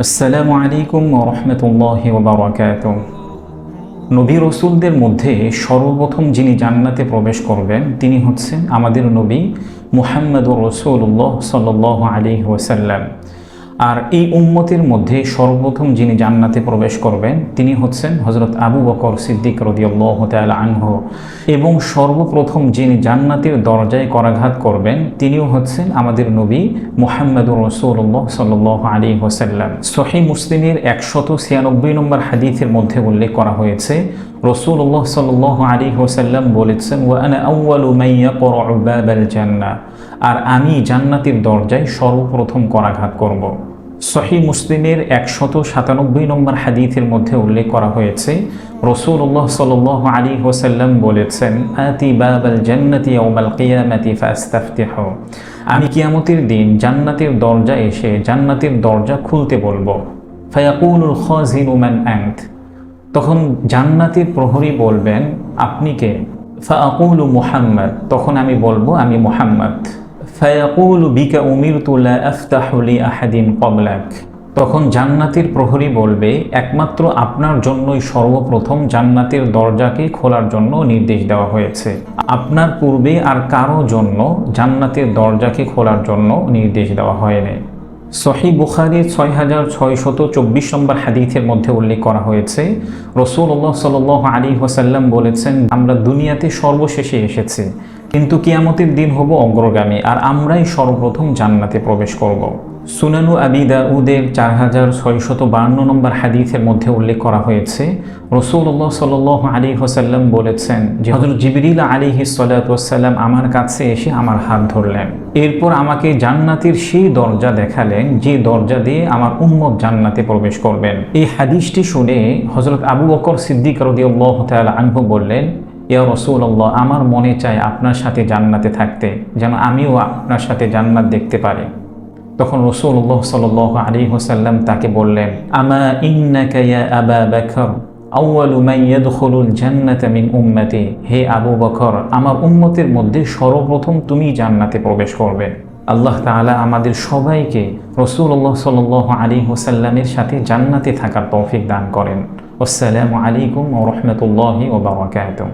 আসসালামু আলাইকুম রহমতুল্লাহ ওবরাকাত নবী রসুলদের মধ্যে সর্বপ্রথম যিনি জান্নাতে প্রবেশ করবেন, তিনি হচ্ছেন আমাদের নবী মুহাম্মদুর রসুল্লাহ সাল আলী ওসাল্লাম আর এই উম্মতের মধ্যে সর্বপ্রথম যিনি জান্নাতে প্রবেশ করবেন, তিনি হচ্ছেন হজরত আবু বকর সিদ্দিক রদিয়াল্লাহ তাল আনহ। এবং সর্বপ্রথম যিনি জান্নাতের দরজায় করাঘাত করবেন, তিনিও হচ্ছেন আমাদের নবী মুহাম্মদুর রসুল্লাহ সাল আলী হোসাল্লাম সহি মুসলিমের একশত ছিয়ানব্বই নম্বর হাদিথের মধ্যে উল্লেখ করা হয়েছে রসুল্লাহ সাল আলী হোসাল্লাম বলেছেন ওয়ান পরবাল জান্না আর আমি জান্নাতের দরজায় সর্বপ্রথম করাঘাত করব। সহি মুসলিমের একশত সাতানব্বই নম্বর হাদিথের মধ্যে উল্লেখ করা হয়েছে রসুল্লাহ সাল আলী হোসাল্লাম বলেছেন আমি কিয়ামতের দিন জান্নাতের দরজা এসে জান্নাতের দরজা খুলতে বলব। আন্ত। তখন জান্নাতের প্রহরী বলবেন, আপনি কে? ফাকুলু মুহাম্মদ। তখন আমি বলব, আমি মুহাম্মদ। ফায়াকুলু বিকা উমিরতুল্লাহ আফতাহুলি আহাদিন কবলাক তখন জান্নাতের প্রহরী বলবে, একমাত্র আপনার জন্যই সর্বপ্রথম জান্নাতের দরজাকে খোলার জন্য নির্দেশ দেওয়া হয়েছে। আপনার পূর্বে আর কারও জন্য জান্নাতের দরজাকে খোলার জন্য নির্দেশ দেওয়া হয়নি। সহি বুখারির ছয় হাজার ছয়শত চব্বিশ নম্বর হাদিথের মধ্যে উল্লেখ করা হয়েছে রসুল্লাহ সাল আলী হোসাল্লাম বলেছেন, আমরা দুনিয়াতে সর্বশেষে এসেছি। কিন্তু কিয়ামতের দিন হব অগ্রগামী, আর আমরাই সর্বপ্রথম জান্নাতে প্রবেশ করব। সুনানু আবিদা উদের চার হাজার ছয়শত বান্ন নম্বর হাদিথের মধ্যে উল্লেখ করা হয়েছে রসুল্লাহ সাল আলী হোসাল্লাম বলেছেন যে হজরত জিবরিল আলী হিসাল্লাম আমার কাছে এসে আমার হাত ধরলেন এরপর আমাকে জান্নাতের সেই দরজা দেখালেন, যে দরজা দিয়ে আমার উম্মত জান্নাতে প্রবেশ করবেন এই হাদিসটি শুনে হজরত আবু বকর সিদ্দিক রদিউল্লাহ তাল আনহু বললেন ইয়া রসুল্লাহ আমার মনে চায় আপনার সাথে জান্নাতে থাকতে, যেন আমিও আপনার সাথে জান্নাত দেখতে পারি। তখন রসুল্লাহ সাল আলী হোসাল্লাম তাকে বললেন, আমা ইন্নাকাইয়া আবা বেখর আউ্বালু মাইয়াদুল জান্নাত হে আবু বকর, আমার উম্মতের মধ্যে সর্বপ্রথম তুমি জান্নাতে প্রবেশ করবে। আল্লাহ তাআলা আমাদের সবাইকে রসুল্লাহ সাল আলী হোসাল্লামের সাথে জান্নাতে থাকার তৌফিক দান করেন। আসসালামু আলাইকুম ও রহমতুল্লাহি ও বারাকাতুহ।